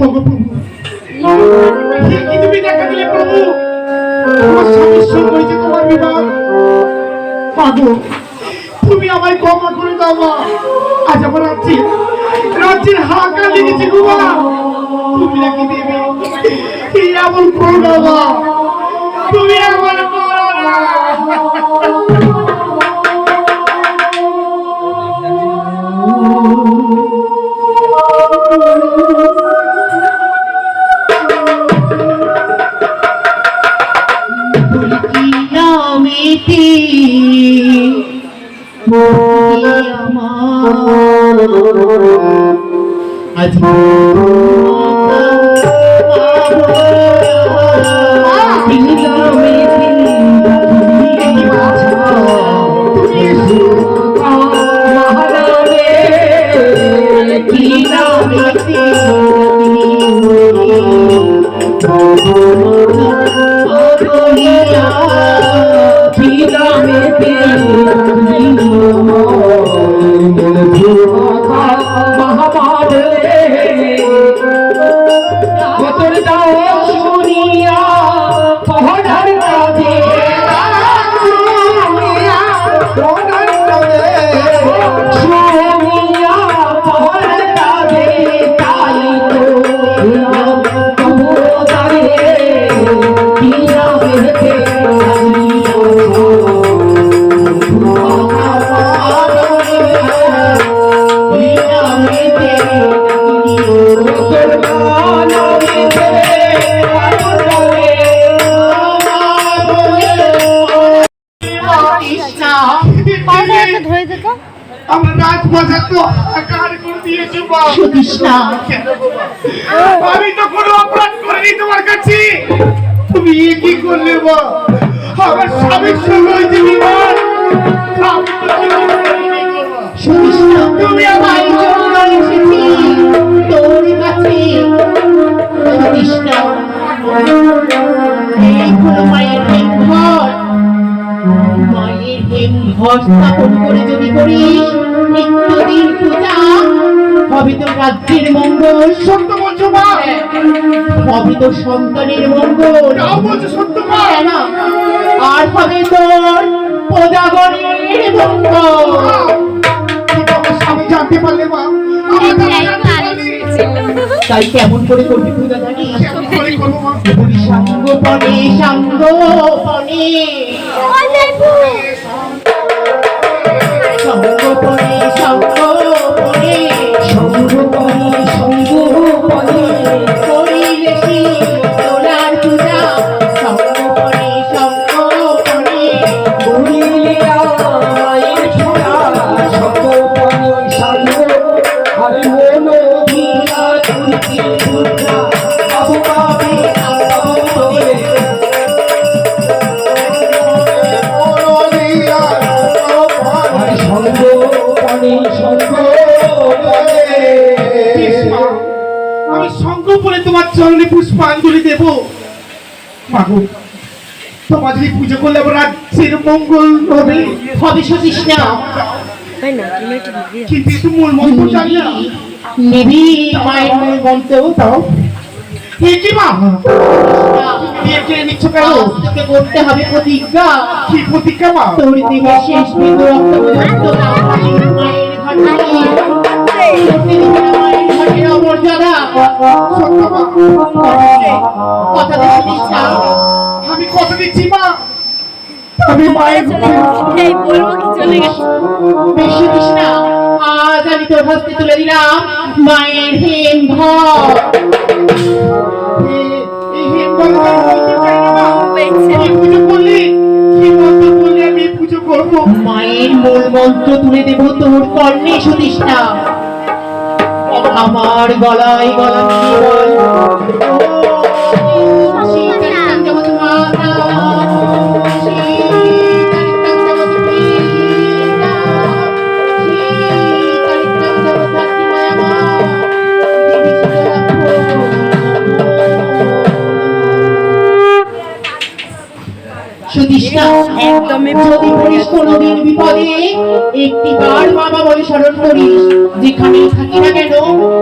প্রভু, তুমি দেখা দিলে প্রভু তুমি আমায় ক্ষমা করে দাও মা। আজ আমার তুমি নাকি দেবে। এই এমন করো না। তুমি এমন করো না। আমার আজ আমি তো কোনো অপরাধ করিনি তোমার কাছে। তুমি কি করলে মা? আমার স্বামীর সঙ্গে তুমি আমার জন্য এসেছি। তোর কাছে। এই মায়ের হেমঘর স্থাপন করে যদি করিস নিত্যদিন পূজা হবে তো রাজ্যের মঙ্গল সত্য বলছো মা। হবে তো সন্তানের মঙ্গল। তাও বলছো সত্য মা। কেন? আর হবে তোর প্রজাগণের মঙ্গল। কিন্তু আমার জানতে পারলে মা। তাই কেমন করে করবি পূজা কেমন করে করব মা? সঙ্গপনে সঙ্গপনে পুষ্পাঞ্জলি দেব মাগো তোমার যদি পুজো করলে আমার রাজ্যের মঙ্গল হবে হবে সতীশ না তাই না তুমি একটু দিবি কিন্তু একটু মূল মন্ত্র জানি না নিবি মায়ের মূল মন্ত্র দাও কি মা নিচ্ছ কেন তোকে করতে হবে প্রতিজ্ঞা কি প্রতিজ্ঞা মা তোর দেহে শেষ বিন্দু রক্ত পর্যন্ত মায়ের ঘটে মায়ের ঘটের অমর্যাদা সত্য কথা দিচ্ছিস আমি কথা দিচ্ছি মা। আমি মায়ের এই বলব কি চলে গেছে? বেশি দিস না। আজ আমি তোর হস্তে তুলে দিলাম মায়ের হেম মায়ের মূল মন্ত্র তুলে দেব তোর কর্ণে সতীশ না আমার গলায় গলা বল? একদমই কোনোদিন বিপদে একটি বার বাবা বলে স্মরণ করিস যেখানেই থাকি না কেন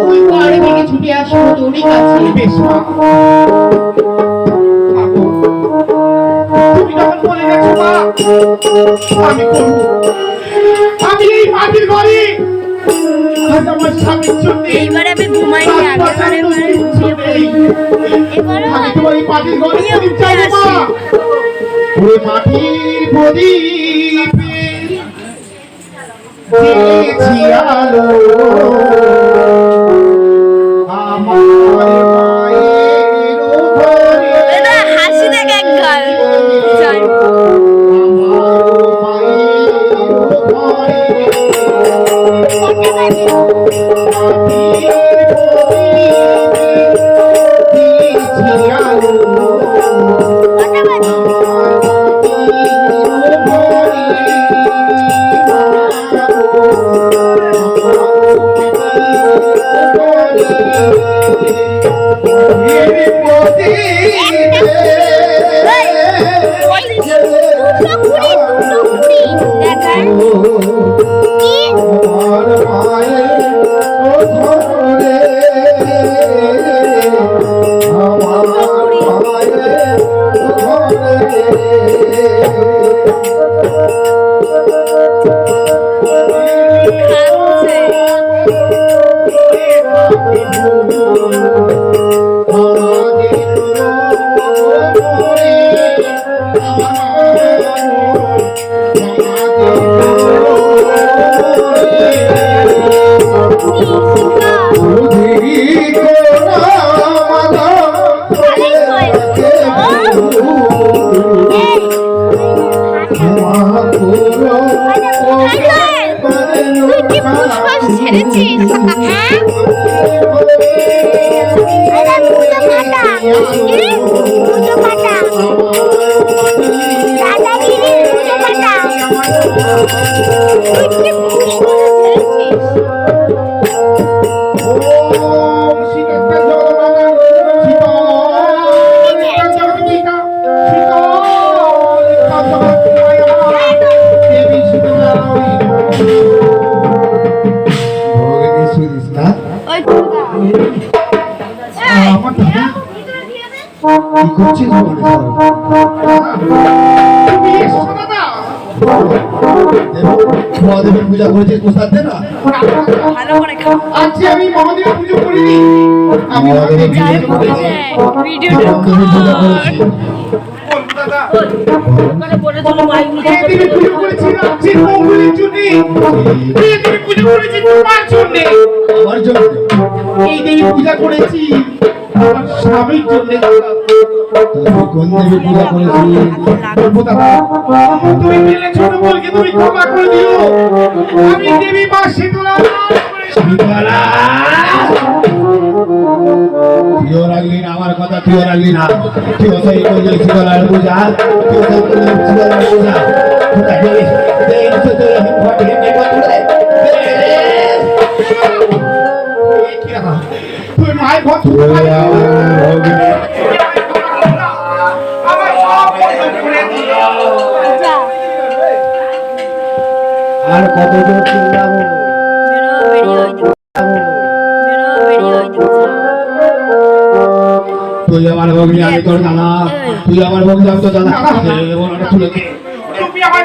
তুই তার ভেঙে ছুটে আস আসব তোরই কাছে। বেশ মা। তুমি যখন বলে গেছো মা আমি করব। আমি এই মাটির ঘরে আজ আমার স্বামীর জন্য এইবারে আমি ঘুমাই এবারে তোমার এই ঘরে চাইব মা। ওই মাটির প্রদীপে। আলো করছিস তুমি মহাদেবের পূজা করেছিস প্রসাদ দে না? ভালো করে খা আজকে আমি মহাদেবের পুজো করিনি। আমি মহাদেবের যাই মহাদেবের পুজো বলছে করেছি। পূজা করেছি রাজ্যের মঙ্গলের জন্য। এই দিনে পুজো করেছি তোমার জন্য। আমার জন্য। এই দিনে পূজা করেছি। আমার স্বামীর জন্য দাদা তুই কোন দেবী পূজা করেছিস বলব তুমি পেলে ছোট বলকে তুমি ক্ষমা করে দিও। আমি দেবী মা শীতলা। শীতলা। রাখলি না আমার কথা তুইও রাখলি না। তুইও সেই করলি শীতলার পূজা। তুইও সেই করলি পূজা। কোথায় গেলি? তোর ঘটে? আর কত দূর চিল্লাবো। তুই আমার ভগিনী আমি তোর দাদা তুই আমার ভগিনী আমি তোর বলটা তুলে দে। তুমি আমার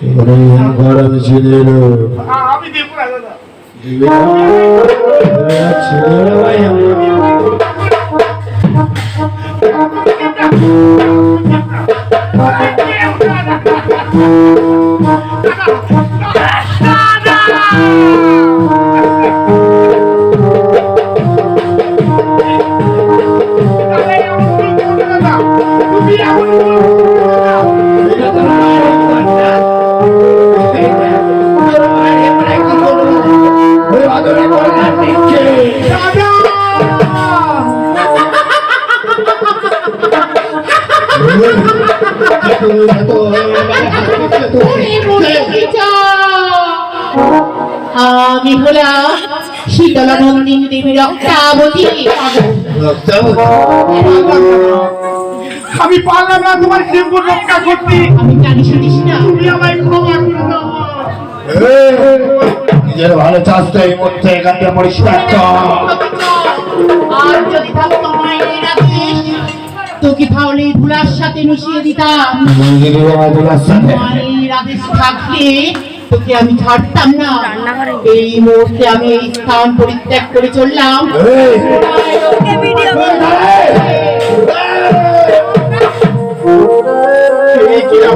আমি ছেড়ে এলো আমি আমি হলাম শীতলা নন্দিনী দেবী রক্তাবতী। আমি পারলাম না তোমার দেব রক্ষা করতে। আমি জানি শুনিস না। তুমি আমায় ক্ষমা করে দাও। নিজের ভালো চাষ তো এই মধ্যে এখান থেকে পরিষ্কার আর যদি তোকে তাহলে এই ধুলার সাথে মিশিয়ে দিতাম? মায়ের আদেশ থাকলে তোকে আমি ছাড়তাম না। এই মুহূর্তে আমি এই স্থান পরিত্যাগ করে চললাম।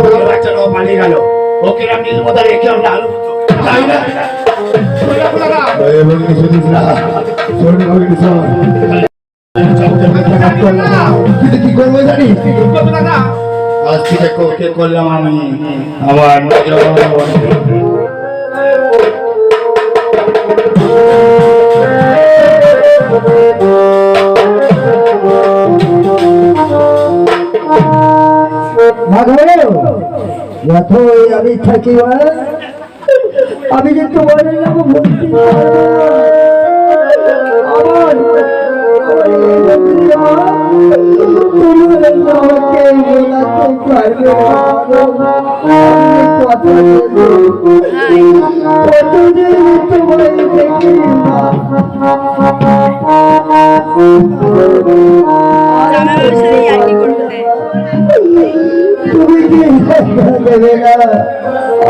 ওকে পালিয়ে গেল। আমি মতো রেখে আমরা আলো তাই না? শোন বলি কিন্তু কি করব দাদা আজ থেকে কোকে করলাম আমি আমার আমি থাকি আমি না। আমার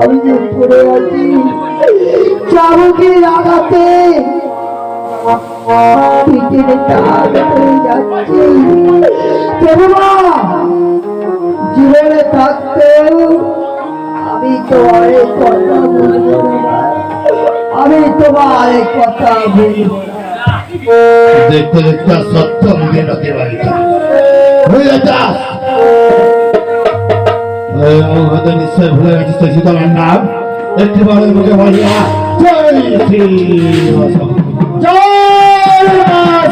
আমি যে পড়ে আছি চাবুকের আঘাতে। পিঠের দাগ হয়ে যাচ্ছে জীবনে থাকতেও আমি তোমার কথা বলব আমি তোমার কথা বলব দেখতে দেখতে সত্য মুখে পারি বুঝলে চাস হয়তো নিশ্চয় ভুলে গেছিস শীতলার নাম একটি বারের মুখে বলি জয় শ্রী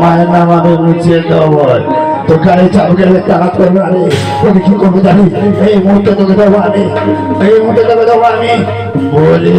মায়ের নাম আমি মুছিয়ে দেবো তো গাড়ি চাপকে কাজ করবে আমি তোকে কি করব জানি এই মুহূর্তে তোকে দেবো আমি এই মুহূর্তে তোকে দেবো আমি বলি